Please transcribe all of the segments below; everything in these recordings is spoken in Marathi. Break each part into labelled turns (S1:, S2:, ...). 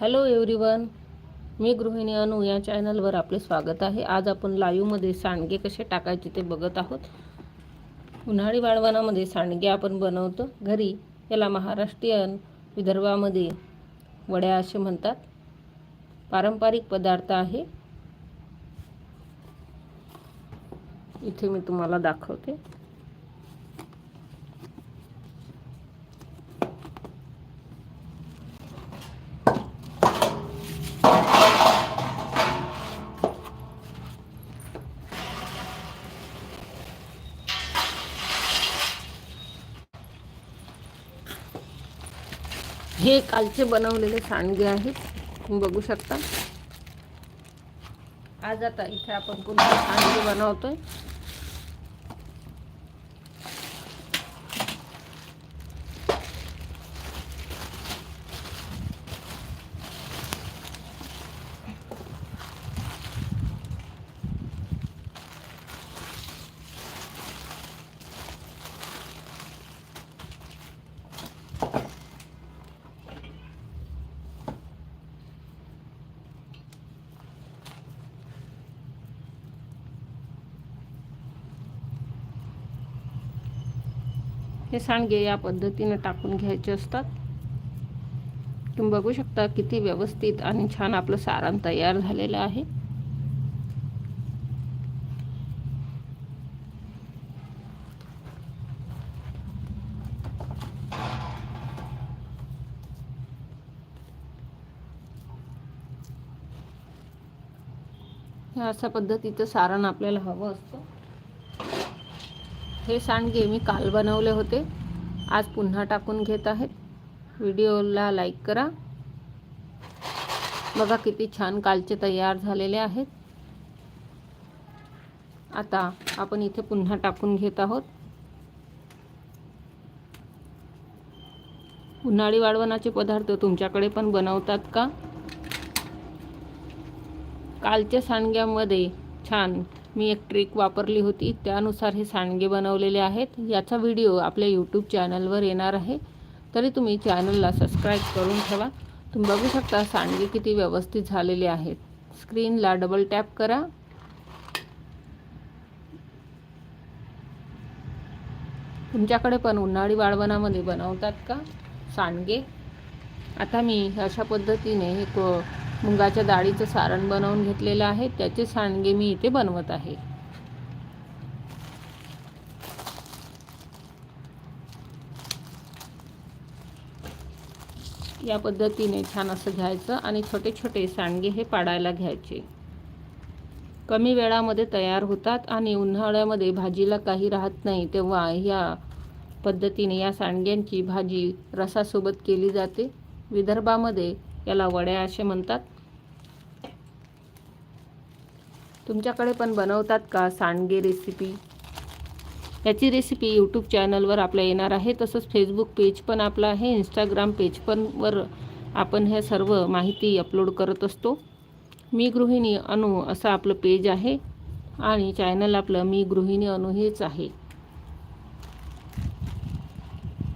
S1: हॅलो एव्हरीवन मी गृहिणी अनु या चॅनलवर आपले स्वागत आहे. आज आपण लाईव्हमध्ये सांडगे कसे टाकायचे ते बघत आहोत. उन्हाळी वाळवणामध्ये सांडगे आपण बनवतो. घरी याला महाराष्ट्रीयन विदर्भामध्ये वड्या असे म्हणतात. पारंपरिक पदार्थ आहे. इथे मी तुम्हाला दाखवते. हे कालचे बनवलेले सांडगे आहेत. तुम्ही बघू शकता. आज आता इथे आपण पुन्हा सांडगे बनवतोय. हे सांडगे या पद्धतीने टाकून घ्यायचे असतात. तुम्ही बघू शकता किती व्यवस्थित आणि छान आपलं सारण तयार झालेलं आहे. अशा पद्धतीचं सारण आपल्याला हवं असतं. हे सांडगे मी काल बनवले होते. आज पुन्हा टाकून घेत आहेत. व्हिडिओला लाईक करा. बघा किती छान कालचे तयार झालेले आहेत. आता आपण इथे पुन्हा टाकून घेत आहोत. उन्हाळी वाळवणाचे पदार्थ तुमच्याकडे पण बनवतात का? कालच्या सांडग्यामध्ये छान मी एक ट्रिक वापरली होती. त्यानुसार हे सांडगे बनवलेले आहेत. याचा व्हिडिओ आपल्या यूट्यूब चॅनलवर येणार आहे. तरी तुम्ही चॅनलला सबस्क्राईब करून ठेवा. तुम्ही बघू शकता सांडगे किती व्यवस्थित झालेले आहेत. स्क्रीनला डबल टॅप करा. तुमच्याकडे पण उन्हाळी वाळवणामध्ये बनवतात का सांडगे? आता मी अशा पद्धतीने एक मुंगाच्या डाळीचं सारण बनवून घेतलेलं आहे. त्याचे सांडगे मी इथे बनवत आहे. या पद्धतीने छान असं घ्यायचं आणि छोटे छोटे सांडगे हे पाडायला घ्यायचे. कमी वेळामध्ये तयार होतात आणि उन्हाळ्यामध्ये भाजीला काही राहत नाही तेव्हा ह्या पद्धतीने या सांडग्यांची भाजी रसासोबत केली जाते. विदर्भामध्ये याला वड्या असे म्हणतात. तुमच्याकडे पण बनवतात का सांडगे रेसिपी याची रेसिपी यूट्यूब चॅनलवर आपल्या येणार आहे. तसंच फेसबुक पेज पण आपलं आहे. इंस्टाग्राम पेज पण वर आपण ह्या सर्व माहिती अपलोड करत असतो. मी गृहिणी अनु असं आपलं पेज आहे. आणि चॅनल आपलं मी गृहिणी अनु हेच आहे.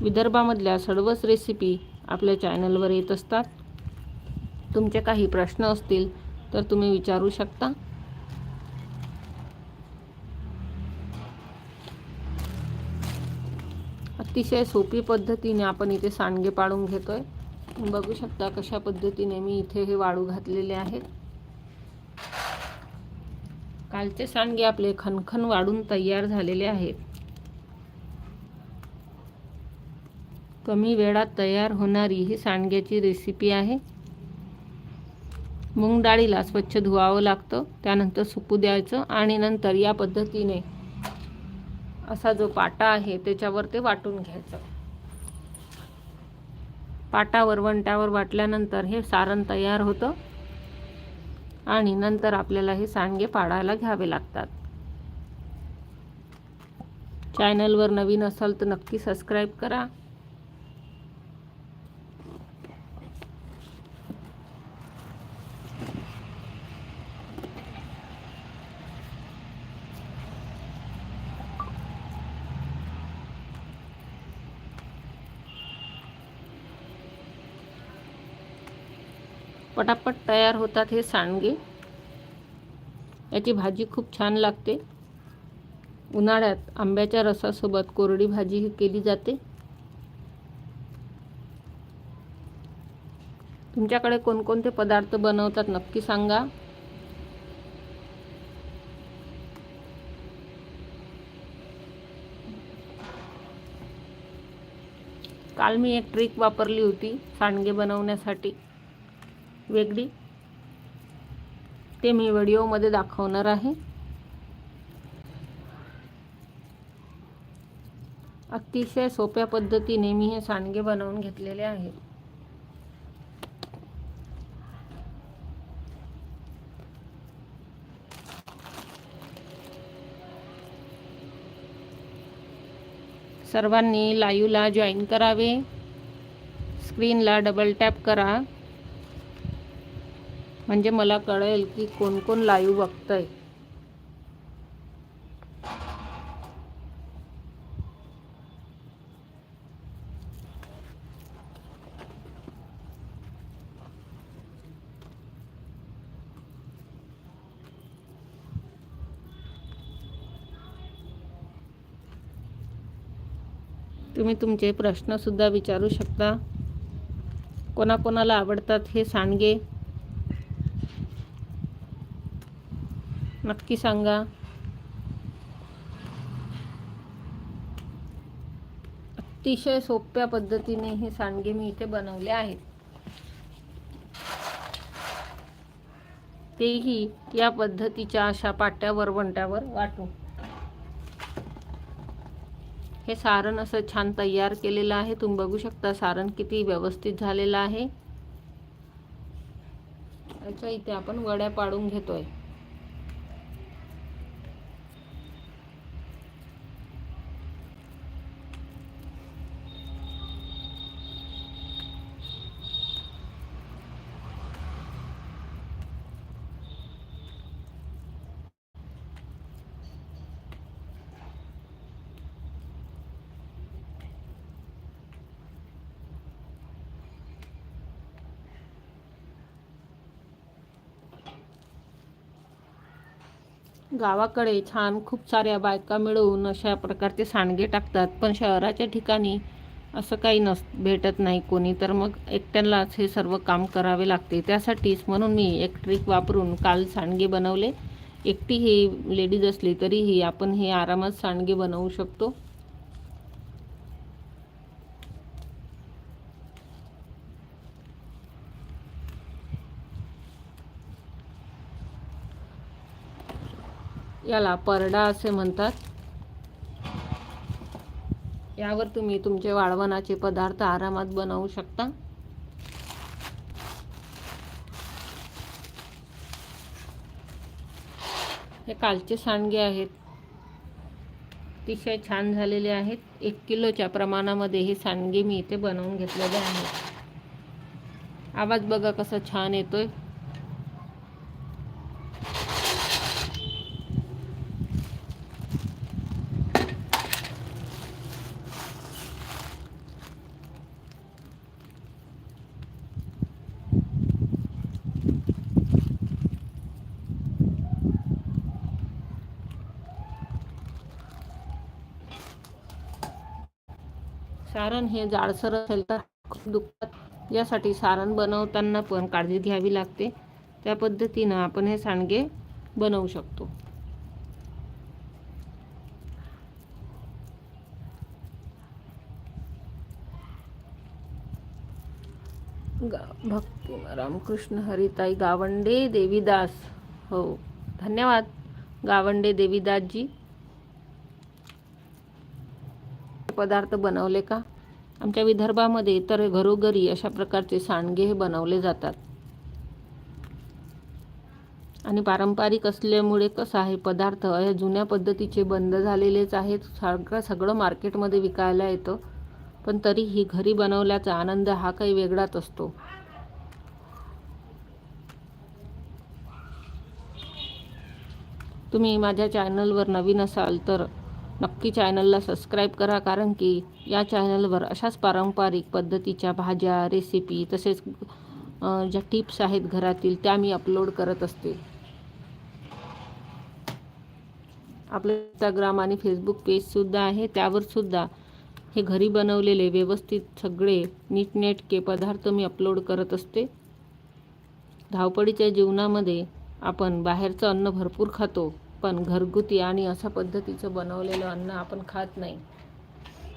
S1: विदर्भामधल्या सर्वच रेसिपी आपल्या चॅनलवर येत असतात. तुमचे काही प्रश्न असतील तर तुम्ही विचारू शकता. अतिशय सोपी पद्धतीने आपण इथे सांडगे पाडून आहे बघू शकता कशा पद्धतीने मी इथे हे वाळू घातलेले आहेत. कालचे सांडगे आपले खनखन वाढून तयार झालेले आहेत. कमी वेळात तयार होणारी ही सांडग्याची रेसिपी आहे. मूग डाळीला स्वच्छ धुवावं लागतं त्यानंतर सुकू द्यायचं आणि नंतर या पद्धतीने असा जो पाटा आहे त्याच्यावर ते वाटून घ्यायचं. पाटावर वंट्यावर वाटल्यानंतर हे सारण तयार होतं आणि नंतर आपल्याला हे सांडगे पाडायला घ्यावे लागतात. चॅनलवर नवीन असाल तर नक्की सबस्क्राईब करा. पटापट तयार होतात हे सांडगे. याची भाजी खूप छान लागते. उन्हाळ्यात आंब्याच्या रसासोबत कोरडी भाजी ही केली जाते. तुमच्याकडे कोणकोणते पदार्थ बनवतात नक्की सांगा. काल मी एक ट्रिक वापरली होती सांडगे बनवण्यासाठी. वेगळी. ते मी व्हिडिओमध्ये दाखवणार आहे. अतिशय सोप्या पद्धतीने मी हे सांडगे बनवून घेतलेले आहेत. सर्वांनी लाईव्हला जॉईन करावे. स्क्रीनला डबल टॅप करा. म्हणजे मला कळेल की कोण कोण लाईव्ह बघतंय. तुम्ही तुमचे प्रश्नसुद्धा विचारू शकता. कोणाकोणाला आवडतात हे सांडगे नक्की सांगा. अतिशय सोप्या पद्धतीने हे सांडगे मी इथे बनवले आहेत. तेही या पद्धतीच्या अशा पाट्यावर वंट्यावर वाटू. हे सारण असं छान तयार केलेलं आहे. तुम्ही बघू शकता सारण किती व्यवस्थित झालेलं आहे. याच्या इथे आपण वड्या पाडून घेतोय. गावाकडे छान खूप साऱ्या बायका मिळवून अशा प्रकारचे सांडगे टाकतात पण शहराच्या ठिकाणी असं काही नस भेटत नाही कोणी. तर मग एकट्यालाच हे सर्व काम करावे लागते. त्यासाठीच म्हणून मी एक ट्रिक वापरून काल सांडगे बनवले. एकटी ही लेडीज असली तरीही आपण हे आरामात सांडगे बनवू शकतो. याला परडा असे म्हणतात. यावर तुम्ही तुमचे वाळवणाचे पदार्थ आरामात बनवू शकता. हे कालचे सांडगे आहेत. अतिशय छान झालेले आहेत. एक किलोच्या प्रमाणामध्ये हे सांडगे मी इथे बनवून घेतलेले आहेत. आवाज बघा कसा छान येतोय सारण हे जाडसर असेल तर दुखतात. यासाठी सारण बनवताना पण काळजी घ्यावी लागते. त्या पद्धतीनं आपण हे सांडगे बनवू शकतो. भक्ती रामकृष्ण हरिताई गावंडे देवीदास. हो धन्यवाद. गावंडे देवीदासजी. पदार्थ बनवले का? आमच्या विदर्भामध्ये तर घरोघरी अशा प्रकारचे सांडगे हे बनवले जातात. आणि पारंपरिक असल्यामुळे कसं आहे पदार्थ हे जुन्या पद्धतीचे बंद झालेलेच आहेत. सगळं सगळं मार्केटमध्ये विकायला येतं पण तरीही घरी बनवल्याचा आनंद हा काही वेगळाच असतो. तुम्ही माझ्या चॅनलवर नवीन असाल तर नक्की चॅनलला सबस्क्राईब करा कारण की या चॅनलवर अशाच पारंपरिक पद्धतीच्या भाज्या रेसिपी तसेच ज्या टिप्स आहेत घरातील त्या मी अपलोड करत असते. आपलं इंस्टाग्राम आणि फेसबुक पेजसुद्धा आहे. त्यावरसुद्धा हे घरी बनवलेले व्यवस्थित सगळे नीटनेटके पदार्थ मी अपलोड करत असते. धावपळीच्या जीवनामध्ये आपण बाहेरचं अन्न भरपूर खातो. पण घरगुती आणि अशा पद्धतीचं बनवलेलं अन्न आपण खात नाही.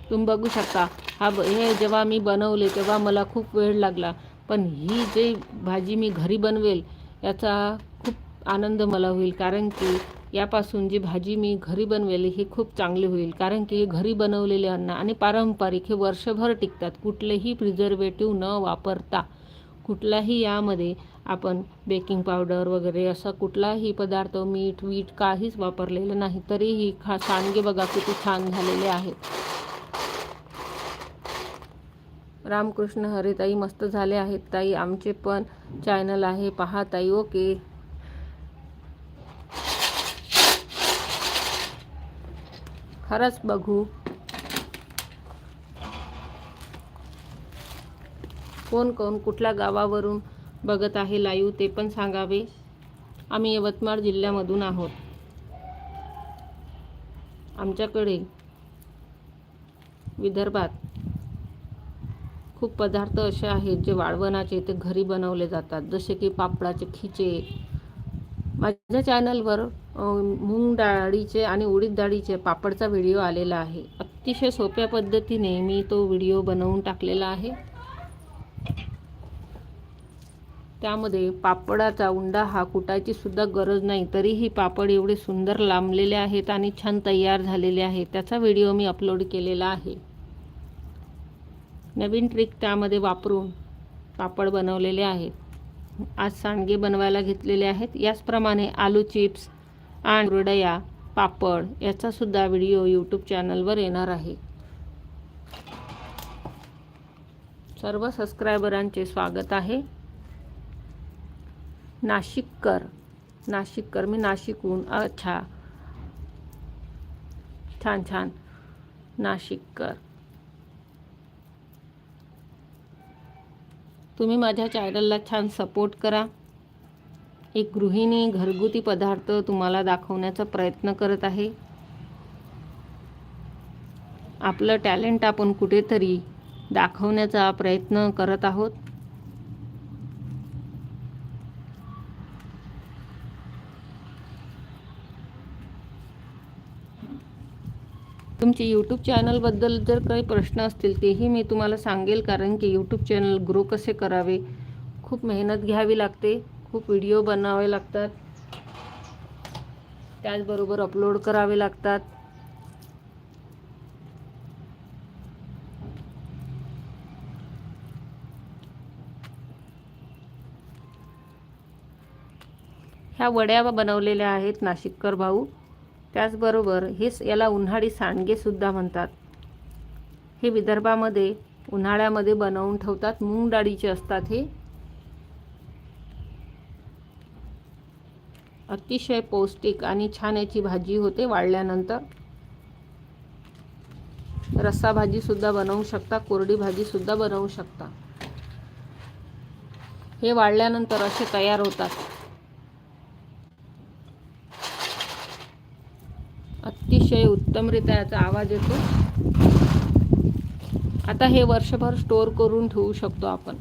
S1: तुम्ही बघू शकता हा ब हे जेव्हा मी बनवले तेव्हा मला खूप वेळ लागला. पण ही जे भाजी मी घरी बनवेल याचा खूप आनंद मला होईल. कारण की यापासून जी भाजी मी घरी बनवेल ही खूप चांगली होईल. कारण की हे घरी बनवलेले अन्न आणि पारंपरिक हे वर्षभर टिकतात. कुठलेही प्रिझर्वेटिव्ह न वापरता कुठलाही यामध्ये आपण बेकिंग पावडर वगैरे असा कुठलाही पदार्थ मीठ वीठ काहीच वापरलेलं नाही. तरीही खा सांडगे बघा किती छान झालेले आहेत. रामकृष्ण हरे ताई मस्त झाले आहेत. ताई आमचे पण चॅनल आहे. पहा ताई ओके खरंच बघू. कोण कोण कुठल्या गावावरून बघत आहे लाईव्ह ते पण सांगावे. आम्ही यवतमाळ जिल्ह्यामधून आहोत. आमच्याकडे विदर्भात खूप पदार्थ असे आहेत जे वाळवणाचे ते घरी बनवले जातात. जसे की पापडाचे खिचे. माझ्या चॅनलवर मूग डाळीचे आणि उडीद डाळीचे पापडचा व्हिडिओ आलेला आहे. अतिशय सोप्या पद्धतीने मी तो व्हिडिओ बनवून टाकलेला आहे. त्यामध्ये पापडाचा उंडा हा कुटायची सुद्धा गरज नाही. तरीही पापड एवढे सुंदर लांबलेले आहेत आणि छान तयार झालेले आहेत. त्याचा व्हिडिओ मी अपलोड केलेला आहे. नवीन ट्रिक त्यामध्ये वापरून पापड बनवलेले आहेत. आज सांडगे बनवायला घेतलेले आहेत. याचप्रमाणे आलू चिप्स आणि रुडया पापड याचासुद्धा व्हिडिओ यूट्यूब चॅनलवर येणार आहे. सर्व सबस्क्रायबरांचे स्वागत आहे. नाशिककर नाशिककर मी नाशिकहून. अच्छा. छान छान. नाशिककर तुम्ही माझ्या चॅनलला छान सपोर्ट करा. एक गृहिणी घरगुती पदार्थ तुम्हाला दाखवण्याचा प्रयत्न करत आहे. आपलं टॅलेंट आपण कुठेतरी दाखवण्याचा प्रयत्न करत आहोत. तुमचे यूट्यूब चॅनलबद्दल जर काही प्रश्न असतील तेही मी तुम्हाला सांगेल. कारण की यूट्यूब चॅनल ग्रो कसे करावे? खूप मेहनत घ्यावी लागते. खूप व्हिडिओ बनावे लागतात. त्याचबरोबर अपलोड करावे लागतात. ह्या वड्या बनवलेल्या आहेत नाशिककर भाऊ. त्याचबरोबर हेच याला उन्हाळी सांडगेसुद्धा म्हणतात. हे विदर्भामध्ये उन्हाळ्यामध्ये बनवून ठेवतात मूग डाळीचे असतात हे. अतिशय पौष्टिक आणि छान याची भाजी होते वाळल्यानंतर. रस्सा भाजीसुद्धा बनवू शकता कोरडी भाजीसुद्धा बनवू शकता. हे वाळल्यानंतर असे तयार होतात. अतिशय उत्तमरित्या याचा आवाज येतो. आता हे वर्षभर स्टोअर करून ठेवू शकतो आपण.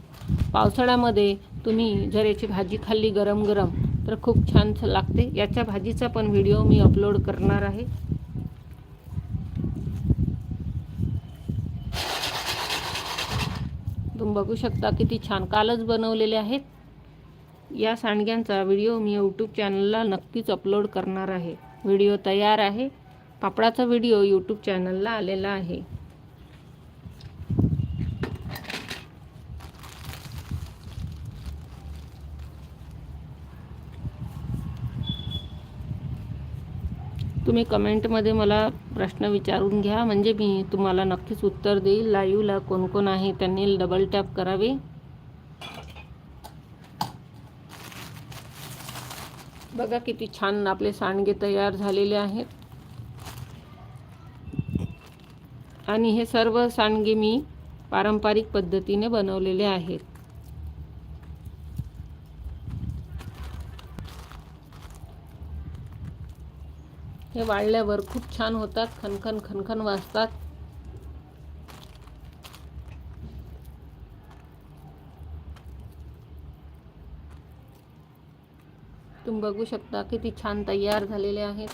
S1: पावसाळ्यामध्ये तुम्ही जर याची भाजी खाल्ली गरम गरम तर खूप छान लागते. याच्या भाजीचा पण व्हिडिओ मी अपलोड करणार आहे. तुम्ही बघू शकता किती छान कालच बनवलेले आहेत. या सांडग्यांचा व्हिडिओ मी यूट्यूब चॅनलला नक्कीच अपलोड करणार आहे. व्हिडिओ तयार आहे. पापडाचा व्हिडिओ यूट्यूब चॅनलला आलेला आहे. तुम्ही कमेंटमध्ये मला प्रश्न विचारून घ्या. म्हणजे मी तुम्हाला नक्कीच उत्तर देईल. लाईव्हला कोण कोण आहे त्यांनी डबल टॅप करावे. बघा किती छान आपले सांडगे तयार झालेले आहेत. आणि हे सर्व सांडगे मी पारंपरिक पद्धतीने बनवलेले आहेत. हे वाळल्यावर खूप छान होतात खनखन खनखन वाजतात. तुम्ही बघू शकता किती छान तयार झालेले आहेत.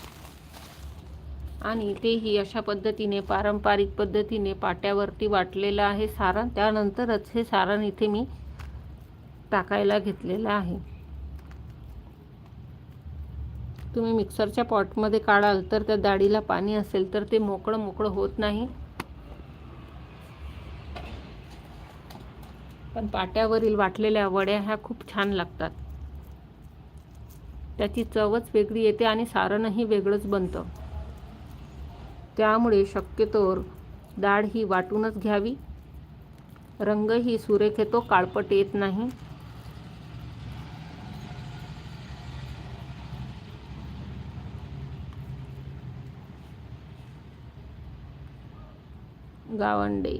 S1: आणि तेही अशा पद्धतीने पारंपरिक पद्धतीने पाट्यावरती वाटलेलं आहे सारण. त्यानंतरच हे सारण इथे मी टाकायला घेतलेलं आहे. तुम्ही मिक्सरच्या पॉटमध्ये काढाल तर त्या डाळीला पाणी असेल तर ते मोकळं मोकळं होत नाही. पण पाट्यावरील वाटलेल्या वड्या ह्या खूप छान लागतात. त्याची चवच वेगळी येते आणि सारणही वेगळंच बनतं. त्यामुळे शक्यतोवर डाळ ही वाटूनच घ्यावी. रंगही सुरेख येतो काळपट येत नाही. गावंडे.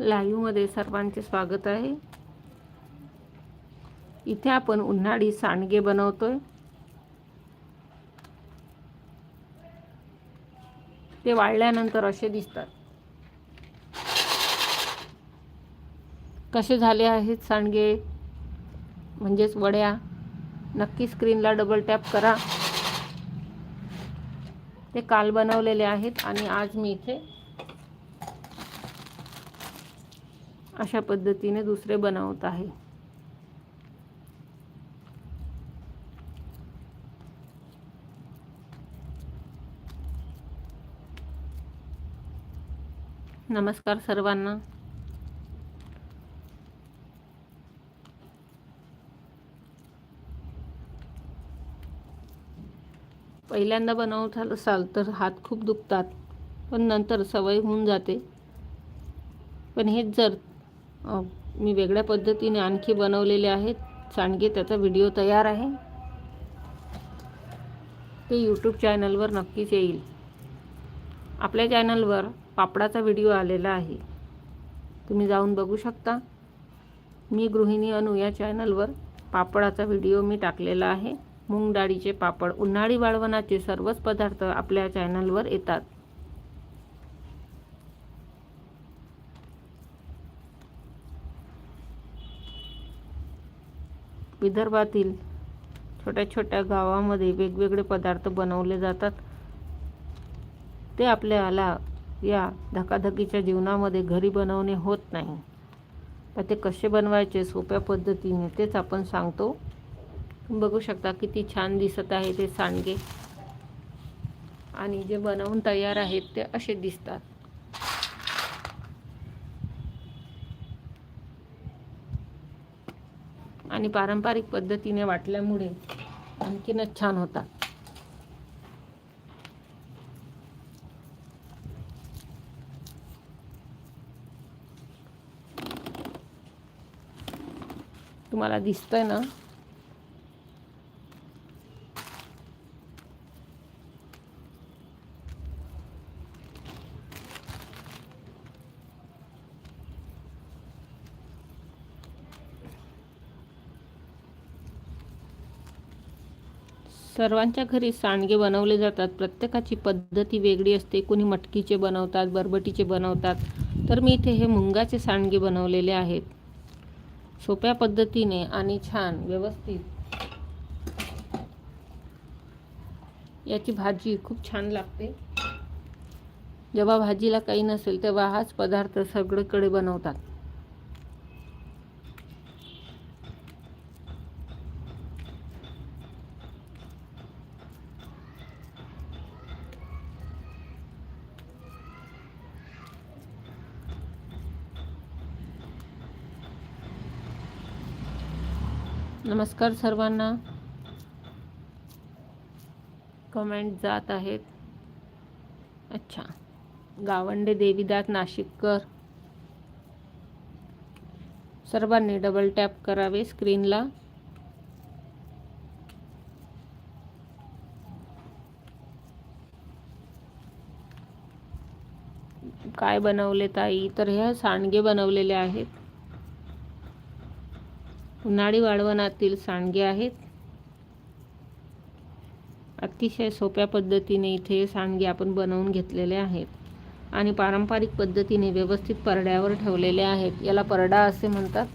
S1: लाईव्हमध्ये सर्वांचे स्वागत आहे. इथे आपण उन्हाळी सांडगे बनवतोय. ते वाळल्यानंतर असे दिसतात. कसे झाले आहेत सांडगे? म्हणजेच वड्या. नक्की स्क्रीनला डबल टॅप करा. ते काल बनवलेले आहेत आणि आज मी इथे अशा पद्धतीने दुसरे बनवत आहे. नमस्कार सर्वांना. पहिल्यांदा बनवत असाल तर हात खूप दुखतात पण नंतर सवय होऊन जाते. पण हेच जर मी वेगळ्या पद्धतीने आणखी बनवलेले आहेत सांडगे त्याचा व्हिडिओ तयार आहे. ते यूट्यूब चॅनलवर नक्कीच येईल. आपल्या चॅनलवर पापडाचा व्हिडिओ आलेला आहे. तुम्ही जाऊन बघू शकता. मी गृहिणी अनु या चॅनलवर पापडाचा व्हिडिओ मी टाकलेला आहे. मूग डाळीचे पापड उन्हाळी वाळवणाचे सर्वच पदार्थ आपल्या चॅनलवर येतात. विदर्भातील छोट्या छोट्या गावामध्ये वेगवेगळे पदार्थ बनवले जातात. ते आपल्याला या धकाधकीच्या जीवनामध्ये घरी बनवणे होत नाही. तर ते कसे बनवायचे सोप्या पद्धतीने तेच आपण सांगतो. बघू शकता किती छान दिसत आहे ते सांडगे. आणि जे बनवून तयार आहेत ते असे दिसतात. आणि पारंपरिक पद्धतीने वाटल्यामुळे आणखीनच छान होतात. तुम्हाला दिसतंय ना. सर्वांच्या घरी सांडगे बनवले जातात. प्रत्येकाची पद्धती वेगळी असते. कोणी मटकीचे बनवतात बरबटीचे बनवतात. तर मी इथे हे मुंगाचे सांडगे बनवलेले आहेत. सोप्या पद्धतीने आणि छान व्यवस्थित. याची भाजी खूप छान लागते. जेव्हा भाजीला काही नसेल तेव्हा हाच पदार्थ सगळीकडे बनवतात. नमस्कार सर्वांना. कमेंट जात आहेत. अच्छा. गावंडे देवीदास नाशिककर. सर्वांनी डबल टॅप करावे स्क्रीनला काय बनवले ताई? तर हे सांडगे बनवलेले आहेत. उन्हाळी वाळवणातील सांडगे आहेत. अतिशय सोप्या पद्धतीने इथे सांडगे आपण बनवून घेतलेले आहेत आणि पारंपरिक पद्धतीने व्यवस्थित परड्यावर ठेवलेले आहेत. याला परडा असे म्हणतात.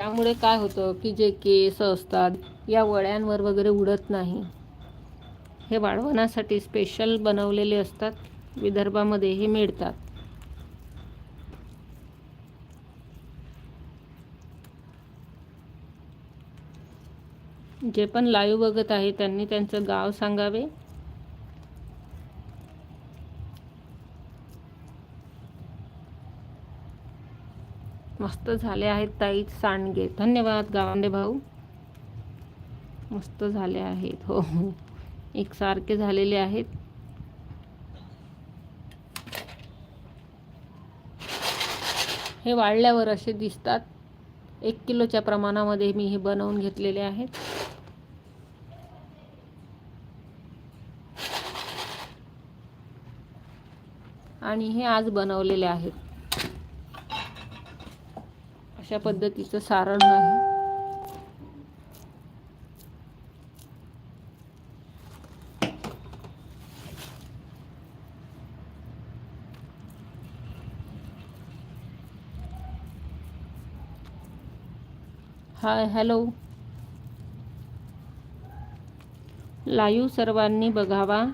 S1: त्यामुळे काय होतं की जे केस असतात या वड्यांवर वगैरे उडत नाही. हे वाळवण्यासाठी स्पेशल बनवलेले असतात. विदर्भामध्ये हे मिळतात. जे पण लाईव्ह बघत आहे त्यांनी त्यांचं गाव सांगावे. मस्त झाले आहेत ताई सांडगे. धन्यवाद गावंडे भाऊ. मस्त झाले आहेत. हो, हो. एक एकसारखे झालेले आहेत. हे वाळल्यावर असे दिसतात. एक किलोच्या प्रमाणामध्ये मी हे बनवून घेतलेले आहेत. आणि हे आज बनवलेले आहेत. अशा पद्धतीचं सारण आहे. Hi hello. लाईव्ह सर्वांनी बघावा.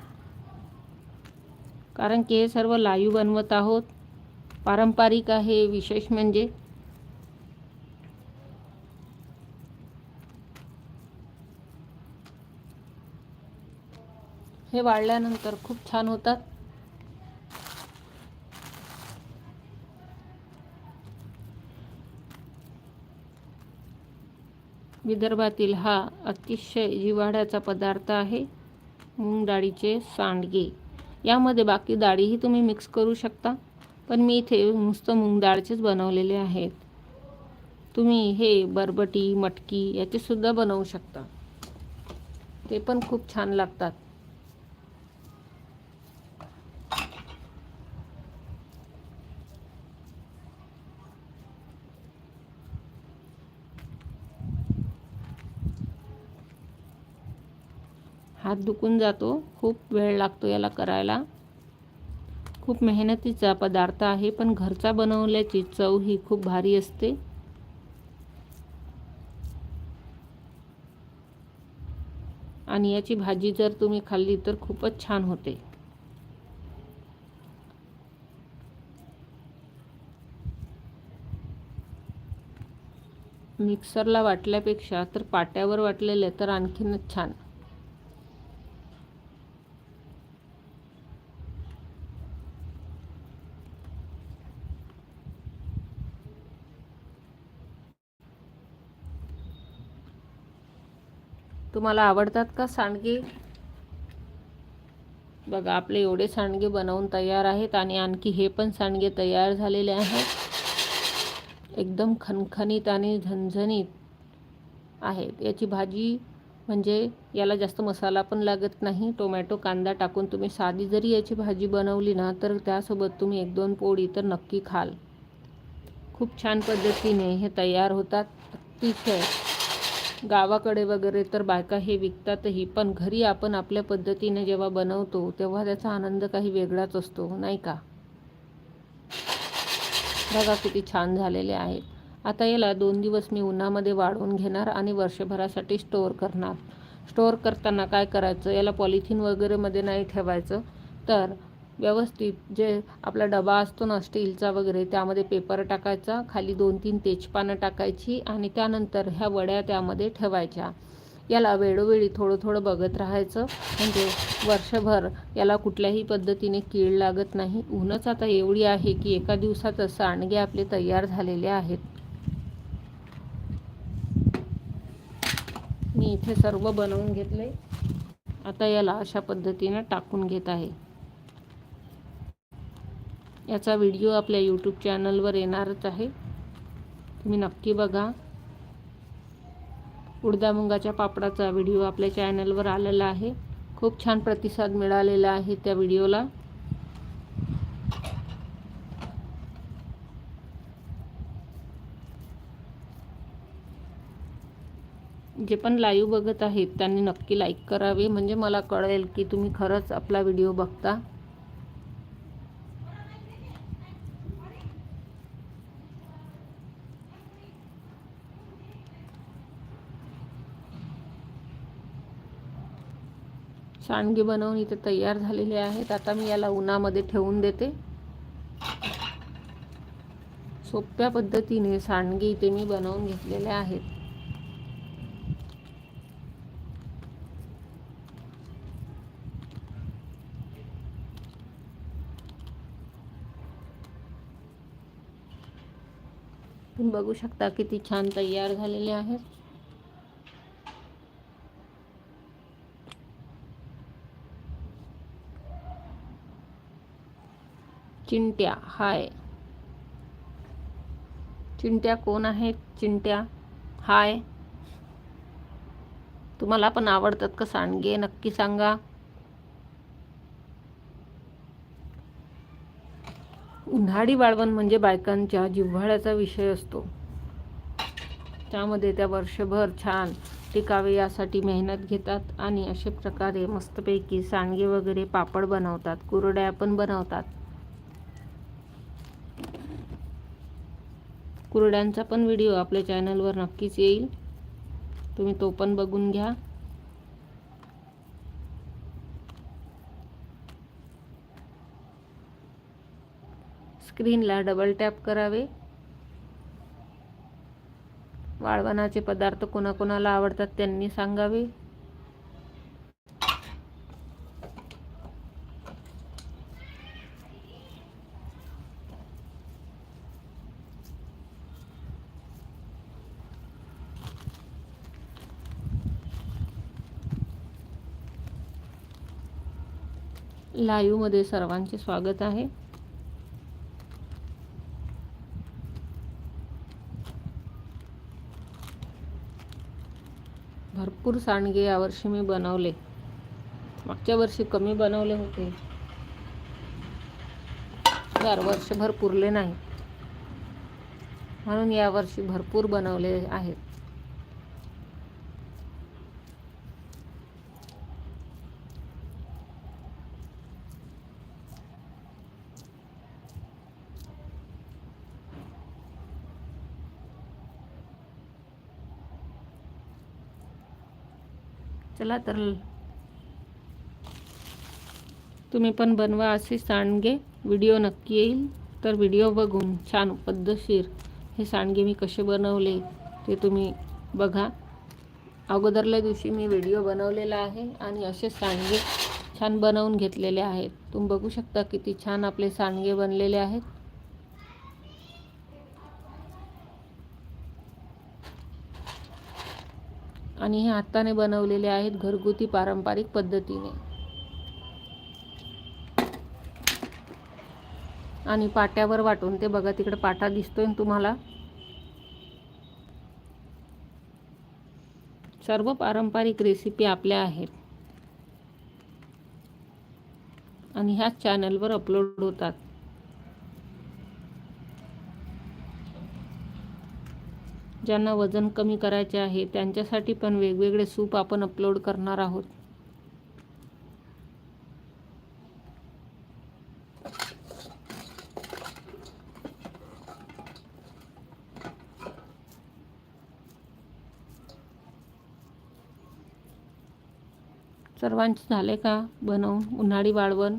S1: कारण की हे सर्व लाईव बनवत आहोत. पारंपरिक आहे विशेष म्हणजे. हे वाळल्यानंतर खूप छान होतात. विदर्भातील हा अतिशय जिव्हाळ्याचा पदार्थ आहे. मूग डाळीचे सांडगे. यामध्ये बाकी डाळीही तुम्ही मिक्स करू शकता. पण मी इथे नुसतं मूग डाळचेच बनवलेले आहेत. तुम्ही हे बरबटी मटकी याचेसुद्धा बनवू शकता. ते पण खूप छान लागतात. हात दुखून जातो. खूप वेळ लागतो याला करायला. खूप मेहनतीचा पदार्थ आहे पण घरचा बनवल्याची चव ही खूप भारी असते. आणि याची भाजी जर तुम्ही खाल्ली तर खूपच छान होते. मिक्सरला वाटल्यापेक्षा तर पाट्यावर वाटलेले तर आणखीनच छान. तुम्हाला आवडतात का सांडगे? बघा आपले एवढे सांडगे बनवून तयार आहेत आणि आणखी हे पण सांडगे तयार झालेले आहेत. एकदम खणखणीत आणि झणझणीत आहेत. याची भाजी म्हणजे याला जास्त मसाला पण लागत नाही. टोमॅटो कांदा टाकून तुम्ही साधी जरी याची भाजी बनवली ना तर त्यासोबत तुम्ही एक दोन पोळी तर नक्की खाल. खूप छान पद्धतीने हे तयार होतात. अतिशय गावाकडे वगैरे तर बायका हे विकतातही पण घरी आपण आपल्या पद्धतीने जेव्हा बनवतो तेव्हा त्याचा आनंद काही वेगळाच असतो नाही का? बघा किती छान झालेले आहेत. आता याला दोन दिवस मी उन्हामध्ये वाढवून घेणार आणि वर्षभरासाठी स्टोअर करणार. स्टोअर करताना काय करायचं? याला पॉलिथिन वगैरेमध्ये नाही ठेवायचं. तर व्यवस्थित जे आपला डबा असतो ना स्टीलचा वगैरे त्यामध्ये पेपर टाकायचा खाली दोन तीन तेजपानं टाकायची आणि त्यानंतर ह्या वड्या त्यामध्ये ठेवायच्या. याला वेळोवेळी थोडं थोडं बघत राहायचं. म्हणजे वर्षभर याला कुठल्याही पद्धतीने कीड लागत नाही. ऊनच आता एवढी आहे की एका दिवसातच सांडगे आपले तयार झालेले आहेत. मी इथे सर्व बनवून घेतले. आता याला अशा पद्धतीने टाकून घेत आहे. याचा व्हिडिओ आपल्या यूट्यूब चॅनलवर येणारच आहे. तुम्ही नक्की बघा. उडदा मुंगाच्या पापडाचा व्हिडिओ आपल्या चॅनलवर आलेला आहे. खूप छान प्रतिसाद मिळालेला आहे त्या व्हिडिओला. जे पण लाईव्ह बघत आहेत त्यांनी नक्की लाईक करावे. म्हणजे मला कळेल की तुम्ही खरंच आपला व्हिडिओ बघता. सांडगे बनवून इथे तयार झालेले आहेत. आता मी याला उन्हामध्ये ठेवून देते. सोप्या पद्धतीने सांडगे इथे मी बनवून घेतलेले आहेत. तुम्ही बघू शकता किती छान तयार झालेले आहेत. चिंट्या हाय. चिंट्या कोण आहेत? चिंट्या हाय. तुम्हाला पण आवडतात का सांडगे? नक्की सांगा. उन्हाळी वाळवण म्हणजे बायकांच्या जिव्हाळ्याचा विषय असतो. त्यामध्ये त्या वर्षभर छान टिकावे यासाठी मेहनत घेतात आणि अशा प्रकारे मस्तपैकी सांडगे वगैरे पापड बनवतात कुरड्या पण बनवतात. कुरड्यांचा पण व्हिडिओ आपल्या चॅनलवर नक्कीच येईल. तुम्ही तो पण बघून घ्या. स्क्रीनला डबल टॅप करावे. वाळवणाचे पदार्थ कोणाकोणाला आवडतात त्यांनी सांगावे. लाईव्हमध्ये सर्वांचे स्वागत आहे. भरपूर सांडगे यावर्षी मी बनवले. मागच्या वर्षी कमी बनवले होते. चार वर्षभर पुरले नाही. म्हणून यावर्षी भरपूर बनवले आहेत. चला तर तुम्ही पण बनवा असे सांडगे. व्हिडिओ नक्की येईल. तर व्हिडिओ बघून छान पद्धतशीर हे सांडगे मी कसे बनवले ते तुम्ही बघा. अगोदरल्या दिवशी मी व्हिडिओ बनवलेला आहे आणि असे सांडगे छान बनवून घेतलेले आहेत. तुम्ही बघू शकता किती छान आपले सांडगे बनलेले आहेत. आणि हे हाताने बनवलेले आहेत घरगुती पारंपरिक पद्धतीने. आणि पाट्यावर वाटून ते बघा तिकडे पाटा दिसतोय तुम्हाला? सर्व पारंपरिक रेसिपी आपल्या आहेत. आणि ह्याच चॅनलवर अपलोड होतात. ज्यांना वजन कमी करायचे आहे त्यांच्यासाठी पण वेगवेगळे सूप आपण अपलोड करणार आहोत. सर्वांचे झाले का? बनवून उन्हाळी वाळवण.